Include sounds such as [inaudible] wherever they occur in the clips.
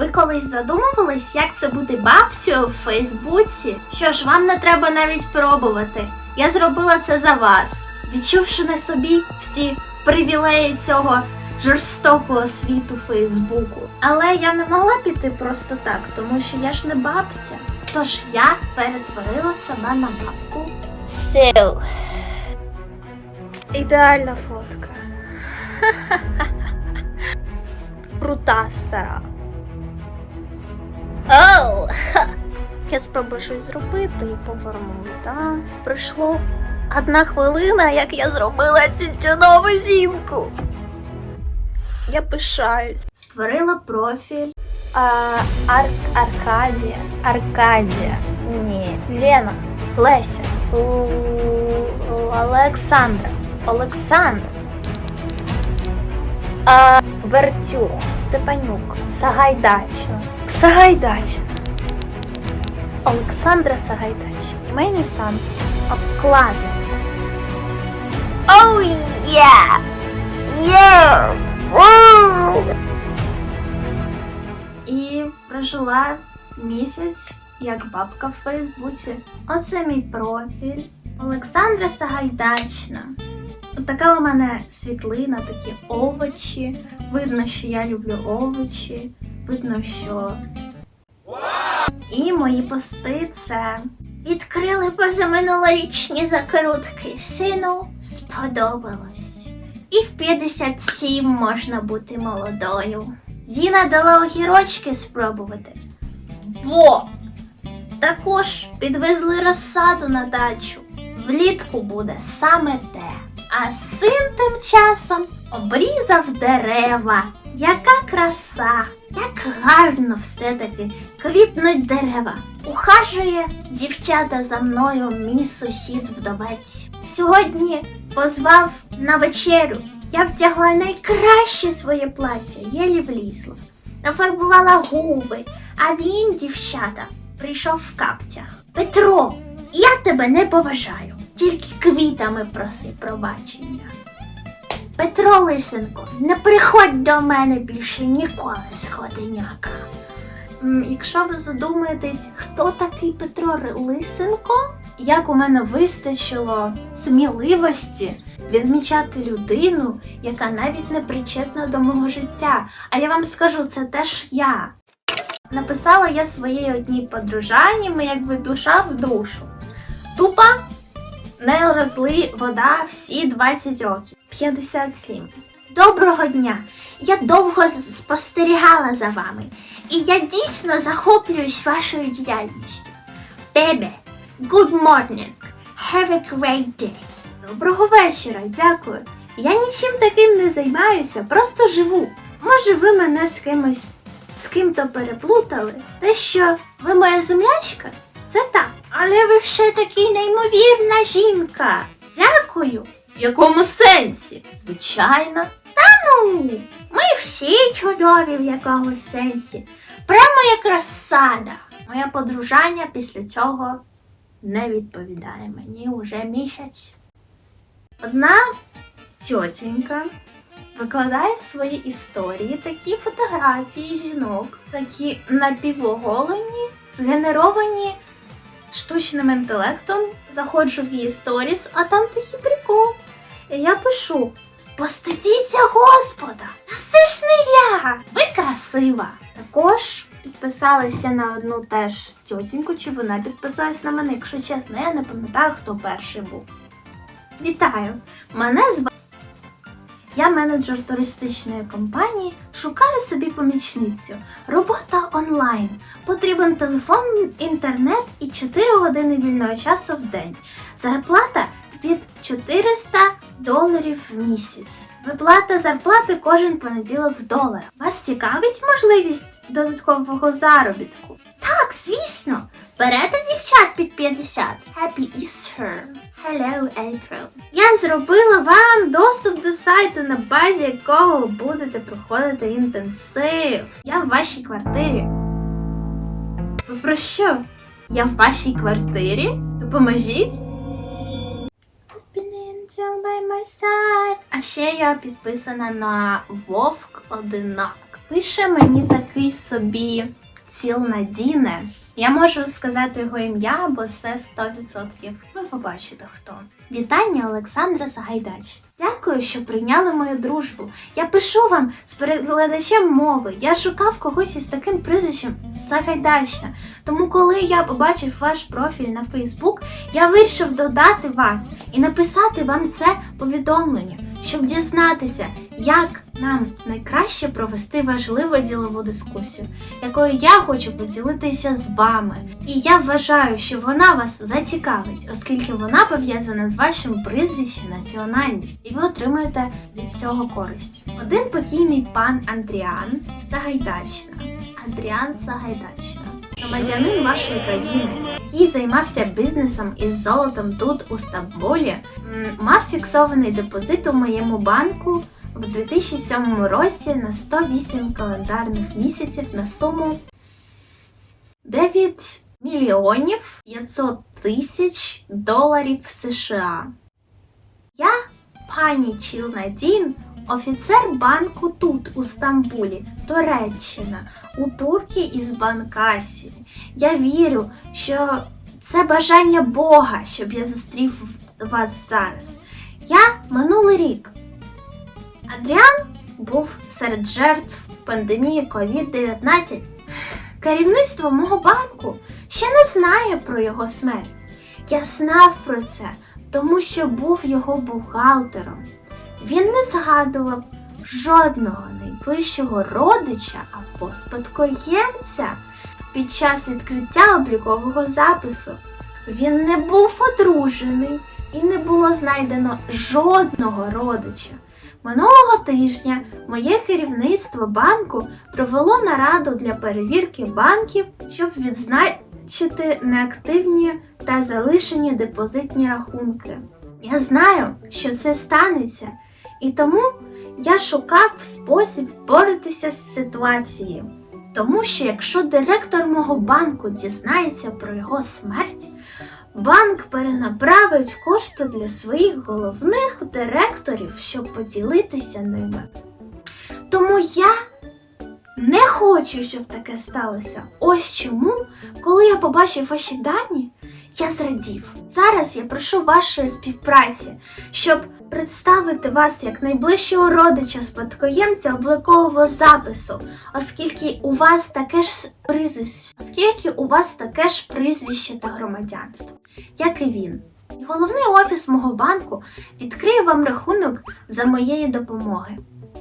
Ви колись задумувались, як це бути бабцею в Фейсбуці? Що ж, вам не треба навіть пробувати. Я зробила це за вас, відчувши на собі всі привілеї цього жорстокого світу Фейсбуку. Але я не могла піти просто так, тому що я ж не бабця. Тож я перетворила себе на бабку. So, Ідеальна фотка. [laughs] Крута стара. Oh, [laughs] Я спробую щось зробити і повернусь, так? Пройшло одна хвилина, як я зробила цю чудову жінку. Я пишаюсь. Створила профіль. а, Ар Аркадія, Аркадія, ні, Лена, Леся, Олександра, Олександр, а, Вертюх, Степанюк, Сагайдачна, Сагайдачна, Олександра Сагайдачна. Імейний стан. Oh yeah! Yeah! Woo! І прожила місяць як бабка в Фейсбуці. Оце мій профіль. Олександра Сагайдачна. От така у мене світлина, такі овочі. Видно, що я люблю овочі. Видно, що. І мої пости це. Відкрили позаминулорічні закрутки. Сину сподобалось. І в 57 можна бути молодою. Зіна дала огірочки спробувати. Во! Також підвезли розсаду на дачу. Влітку буде саме те. А син тим часом обрізав дерева. Яка краса! Як гарно все-таки квітнуть дерева. Ухажує дівчата за мною мій сусід вдовець. Сьогодні позвав на вечерю. Я вдягла найкраще своє плаття, єлі влізла. Нафарбувала губи, а він, дівчата, прийшов в капцях. Петро, я тебе не поважаю, тільки квітами проси пробачення. Петро Лисенко, не приходь до мене більше ніколи, сходиняка. Якщо ви задумаєтесь, хто такий Петро Лисенко, як у мене вистачило сміливості відмічати людину, яка навіть не причетна до мого життя. А я вам скажу, це теж я. Написала я своїй одній подружані, ми якби душа в душу. Тупа не розли вода всі 20 років. 57. Доброго дня! Я довго спостерігала за вами, і я дійсно захоплююсь вашою діяльністю. Бебе, good morning. Have a great day. Доброго вечора, дякую. Я нічим таким не займаюся, просто живу. Може, ви мене з кимось з ким-то переплутали? Те, що ви моя землячка? Це так. Але ви все таки неймовірна жінка. Дякую. В якому сенсі? Звичайно. Та ну, ми всі чудові в якомусь сенсі. Прямо як розсада. Моя подружання після цього не відповідає мені уже місяць. Одна тьотенька викладає в свої історії такі фотографії жінок, такі напівоголені, згенеровані штучним інтелектом. Заходжу в її сторіс, а там такий прикол. І я пишу: Постидіться Господа! Це ж не я! Ви красива! Також підписалася на одну теж тьотіньку, чи вона підписалась на мене, якщо чесно, я не пам'ятаю, хто перший був. Вітаю! Мене звати. Я менеджер туристичної компанії, шукаю собі помічницю. Робота онлайн. Потрібен телефон, інтернет і 4 години вільного часу в день. Зарплата від 400 доларів в місяць. Виплата зарплати кожен понеділок в доларах. Вас цікавить можливість додаткового заробітку? Так, звісно. Берете дівчат під 50. Happy Easter. Hello, April. Я зробила вам доступ до сайту, на базі якого ви будете проходити інтенсив. Я в вашій квартирі. Ви про що? Я в вашій квартирі? Допоможіть? By my side. А ще я підписана на Вовк Одинак. Пише мені такий собі ціл Надіне. Я можу сказати його ім'я, бо це 100%. Ви побачите хто. Вітання Олександра Сагайдач. Дякую, що прийняли мою дружбу. Я пишу вам з перекладачем мови. Я шукав когось із таким прізвищем Сагайдачна. Тому, коли я побачив ваш профіль на Фейсбук, я вирішив додати вас і написати вам це повідомлення, щоб дізнатися, як нам найкраще провести важливу ділову дискусію, якою я хочу поділитися з вами. І я вважаю, що вона вас зацікавить, оскільки вона пов'язана з вашим прізвищем національністю, і ви отримуєте від цього користь. Один покійний пан Андріан Сагайдачна. Андріан Сагайдачна. Громадянин вашої країни, який займався бізнесом із золотом тут у Стамбулі, мав фіксований депозит у моєму банку в 2007 році на 108 календарних місяців на суму 9 мільйонів 500 тисяч доларів США. Я, пані Чілнадін, офіцер банку тут, у Стамбулі, Туреччина, у турки із Банкасі. Я вірю, що це бажання Бога, щоб я зустрів вас зараз. Я минулий рік. Адріан був серед жертв пандемії COVID-19. Керівництво мого банку ще не знає про його смерть. Я знав про це, тому що був його бухгалтером. Він не згадував жодного найближчого родича або спадкоємця під час відкриття облікового запису. Він не був одружений і не було знайдено жодного родича. Минулого тижня моє керівництво банку провело нараду для перевірки банків, щоб відзначити неактивні та залишені депозитні рахунки. Я знаю, що це станеться, і тому я шукав спосіб впоратися з ситуацією. Тому що якщо директор мого банку дізнається про його смерть, банк перенаправить кошти для своїх головних директорів, щоб поділитися ними. Тому я не хочу, щоб таке сталося. Ось чому, коли я побачив ваші дані, я зрадів. Зараз я прошу вашої співпраці, щоб представити вас як найближчого родича спадкоємця облікового запису, оскільки у вас таке ж прізвище, оскільки у вас таке ж прізвище та громадянство, як і він. І головний офіс мого банку відкриє вам рахунок за моєї допомоги.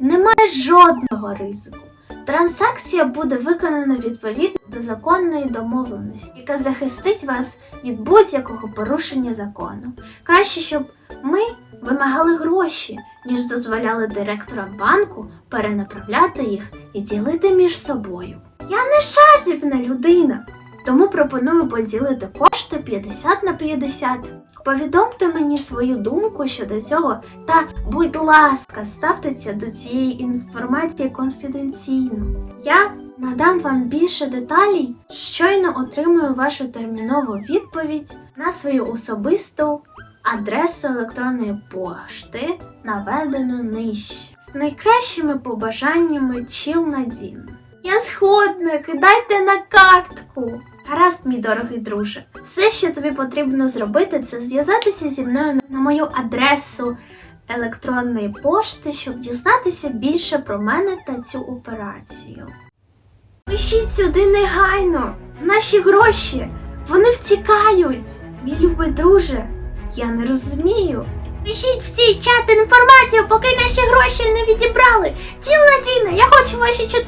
Немає жодного ризику. Транзакція буде виконана відповідно до законної домовленості, яка захистить вас від будь-якого порушення закону. Краще, щоб ми вимагали гроші, ніж дозволяли директорам банку перенаправляти їх і ділити між собою. Я не жадібна людина, тому пропоную поділити кошти 50 на 50. Повідомте мені свою думку щодо цього та, будь ласка, ставтеся до цієї інформації конфіденційно. Я надам вам більше деталей, щойно отримую вашу термінову відповідь на свою особисту адресу електронної пошти, наведену нижче. З найкращими побажаннями Чіл Надін. Я згодна, кидайте на картку. Гаразд, мій дорогий друже. Все, що тобі потрібно зробити, це зв'язатися зі мною на мою адресу електронної пошти, щоб дізнатися більше про мене та цю операцію. Пишіть сюди негайно. Наші гроші. Вони втікають. Мій любий друже, я не розумію. Пишіть в цей чат інформацію, поки наші гроші не відібрали. Тіла Діна, я хочу ваші 4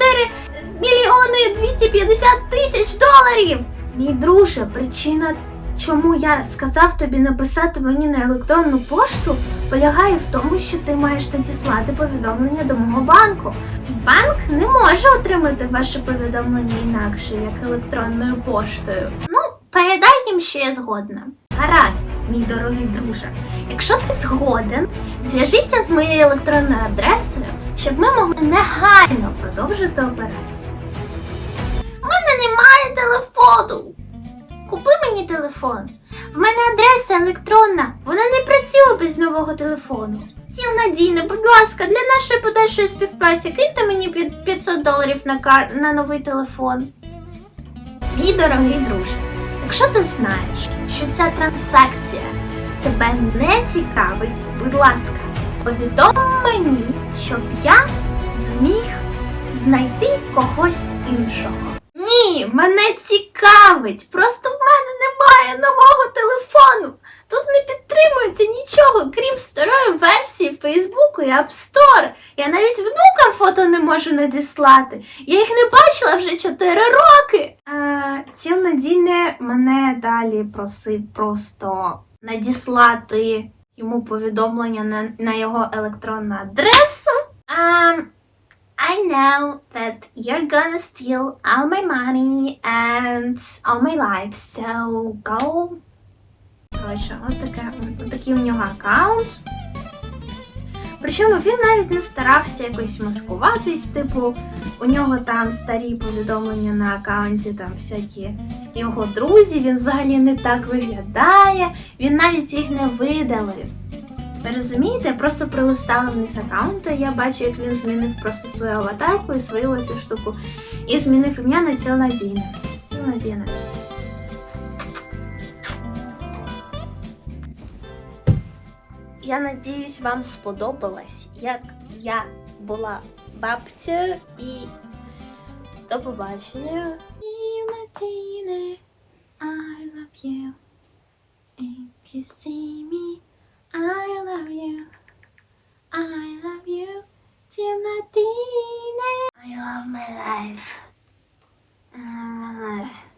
мільйони 250 тисяч доларів. Мій друже, причина, чому я сказав тобі написати мені на електронну пошту, полягає в тому, що ти маєш надіслати повідомлення до мого банку. Банк не може отримати ваше повідомлення інакше, як електронною поштою. Ну, передай їм, що я згодна. Гаразд, мій дорогий друже. Якщо ти згоден, зв'яжися з моєю електронною адресою, щоб ми могли негайно продовжити операцію. У мене немає телефону. Купи мені телефон. В мене адреса електронна, вона не працює без нового телефону. Тіл Надійне, будь ласка, для нашої подальшої співпраці киньте мені 500 доларів на, кар... на новий телефон. Мій дорогий друже, якщо ти знаєш, що ця транзакція тебе не цікавить, будь ласка, повідом мені, щоб я зміг знайти когось іншого. Ні, мене цікавить. Просто в мене немає нового. Тут не підтримується нічого, крім старої версії Фейсбуку і App Store. Я навіть внукам фото не можу надіслати. Я їх не бачила вже 4 роки. Е, Ціл надійне мене далі просив просто надіслати йому повідомлення на, на його електронну адресу. Um, I know that you're gonna steal all my money and all my life, so go. Коротше, от такий у нього аккаунт. Причому він навіть не старався якось маскуватись, типу, у нього там старі повідомлення на аккаунті, там всякі його друзі, він взагалі не так виглядає, він навіть їх не видалив. Ви розумієте, я просто пролистала вниз аккаунта, я бачу, як він змінив просто свою аватарку і свою оцю штуку. І змінив ім'я на Цілнадійне. Цілнадійне. Я надіюсь, вам сподобалось, як я була бабцею і до побачення. I love you. If you see me, I love you. I love you till Nadine. I love my life. I love my life.